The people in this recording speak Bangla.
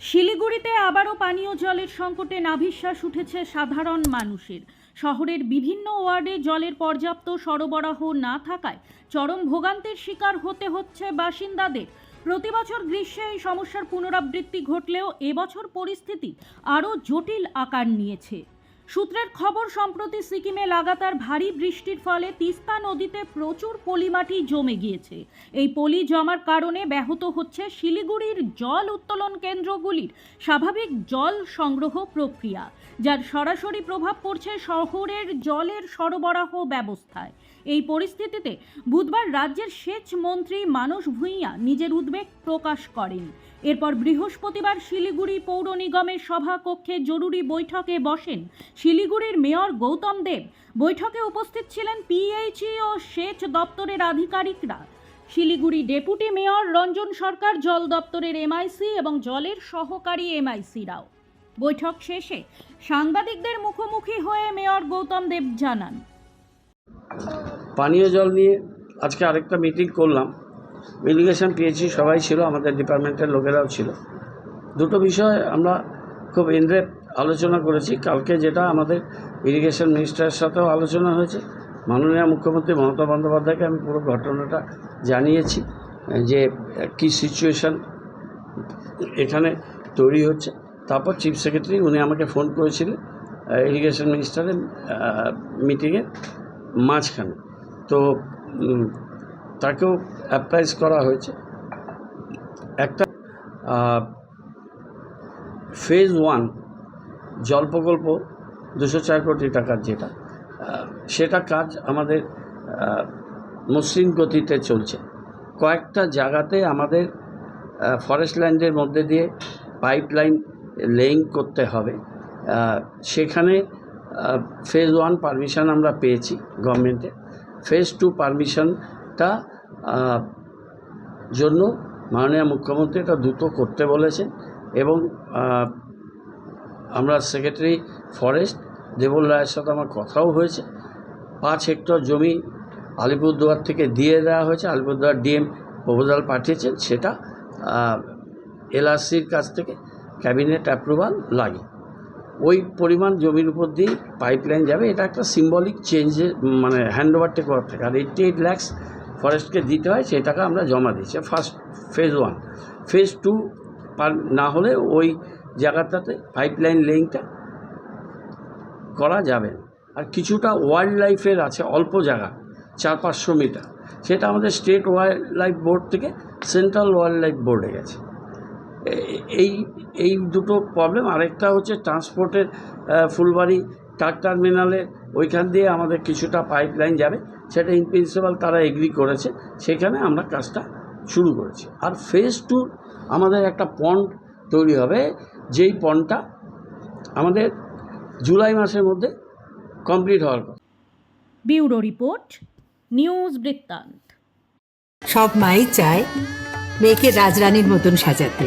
শিলিগুড়িতে আবারও পানীয় জলের সংকটে নাভিশ্বাস উঠেছে সাধারণ মানুষের। শহরের বিভিন্ন ওয়ার্ডে জলের পর্যাপ্ত সরবরাহ না থাকায় চরম ভোগান্তির শিকার হতে হচ্ছে বাসিন্দাদের। প্রতিবছর গ্রীষ্মে এই সমস্যার পুনরাবৃত্তি ঘটলেও এবছর পরিস্থিতি আরও জটিল আকার নিয়েছে। সূত্রের খবর, সম্প্রতি সিকিমে লাগাতার ভারী বৃষ্টির ফলে তিস্তা নদীতে প্রচুর পলিমাটি জমে গিয়েছে। এই পলি জমার কারণে ব্যাহত হচ্ছে শিলিগুড়ির জল উত্তোলন কেন্দ্রগুলির স্বাভাবিক জল সংগ্রহ প্রক্রিয়া, যার সরাসরি প্রভাব পড়ছে শহরের জলের সরবরাহ ব্যবস্থায়। এই পরিস্থিতিতে বুধবার রাজ্যের সেচ মন্ত্রী মানস ভূঁইয়া নিজের উদ্বেগ প্রকাশ করেন। এরপর বৃহস্পতিবার শিলিগুড়ি পৌর নিগমের সভাকক্ষে জরুরি বৈঠকে বসেন শিলিগুড়ির মেয়র গৌতম দেব। বৈঠকে উপস্থিত ছিলেন পিএইচই ও সেচ দপ্তরের আধিকারিকরা। শিলিগুড়ি ডেপুটি মেয়র রঞ্জন সরকার, জল দপ্তরের এমআইসি এবং জলের সহকারী এমআইসিরাও। বৈঠক শেষে সাংবাদিকদের মুখোমুখি হয়ে মেয়র গৌতম দেব জানান পানীয় জল নিয়ে আজকে আরেকটা মিটিং করলাম। ইরিগেশন পিএইচি সবাই ছিল, আমাদের ডিপার্টমেন্টের লোকেরাও ছিল। দুটো বিষয় আমরা খুব ইনডেপ আলোচনা করেছি। কালকে যেটা আমাদের ইরিগেশন মিনিস্টারের সাথেও আলোচনা হয়েছে। মাননীয় মুখ্যমন্ত্রী মমতা বন্দ্যোপাধ্যায়কে আমি পুরো ঘটনাটা জানিয়েছি, যে কী সিচুয়েশান এখানে তৈরি হচ্ছে। তারপর চিফ সেক্রেটারি উনি আমাকে ফোন করেছিলেন ইরিগেশন মিনিস্টারের মিটিংয়ে মাঝখানে। তো তাকেও অ্যাপ্রাইজ করা হয়েছে। একটা ফেজ ওয়ান জল প্রকল্প দুশো চার কোটি টাকার যেটা সেটা কাজ আমাদের মসৃণ গতিতে চলছে। কয়েকটা জায়গাতে আমাদের ফরেস্ট ল্যান্ডের মধ্যে দিয়ে পাইপলাইন লেইং করতে হবে। সেখানে ফেজ ওয়ান পারমিশন আমরা পেয়েছি গভর্নমেন্টে ফেজ টু পারমিশনটা জন্য মাননীয় মুখ্যমন্ত্রী এটা দ্রুত করতে বলেছেন এবং আমরা সেক্রেটারি ফরেস্ট দেবল রায়ের সাথে আমার কথাও হয়েছে। পাঁচ হেক্টর জমি আলিপুরদুয়ার থেকে দিয়ে দেওয়া হয়েছে, আলিপুরদুয়ার ডিএম প্রপোজাল পাঠিয়েছেন, সেটা এলআরসির কাছ থেকে ক্যাবিনেট অ্যাপ্রুভাল লাগে। ওই পরিমাণ জমির উপর দিয়েই পাইপলাইন যাবে, এটা একটা সিম্বলিক চেঞ্জের মানে হ্যান্ড ওভারটা করার থেকে। আর এইটটি এইট ল্যাক্স ফরেস্টকে দিতে হয়, সেই টাকা আমরা জমা দিচ্ছি first phase one phase two পার না হলে ওই জায়গাটাতে পাইপলাইন লেইংটা করা যাবে আর কিছুটা ওয়াইল্ড লাইফের আছে, অল্প জায়গা, চার পাঁচশো মিটার সেটা আমাদের স্টেট ওয়াইল্ড লাইফ বোর্ড থেকে সেন্ট্রাল ওয়াইল্ড লাইফ বোর্ডে গেছে। এই এই দুটো প্রবলেম আরেকটা হচ্ছে ট্রান্সপোর্টের ফুলবাড়ি ট্রাক টার্মিনালে ওইখান দিয়ে আমাদের কিছুটা পাইপ লাইন যাবে। সেটা ইন প্রিন্সিপাল তারা এগ্রি করেছে। সেখানে আমরা কাজটা শুরু করেছি। আর ফেজ টু আমাদের একটা পন্ড তৈরি হবে। যেই পন্ডটা আমাদের জুলাই মাসের মধ্যে কমপ্লিট হওয়ার কথা। ব্যুরো রিপোর্ট নিউজ বৃত্তান্ত। সব মাই চায় মেয়েকে রাজরানীর মতন সাজাতে।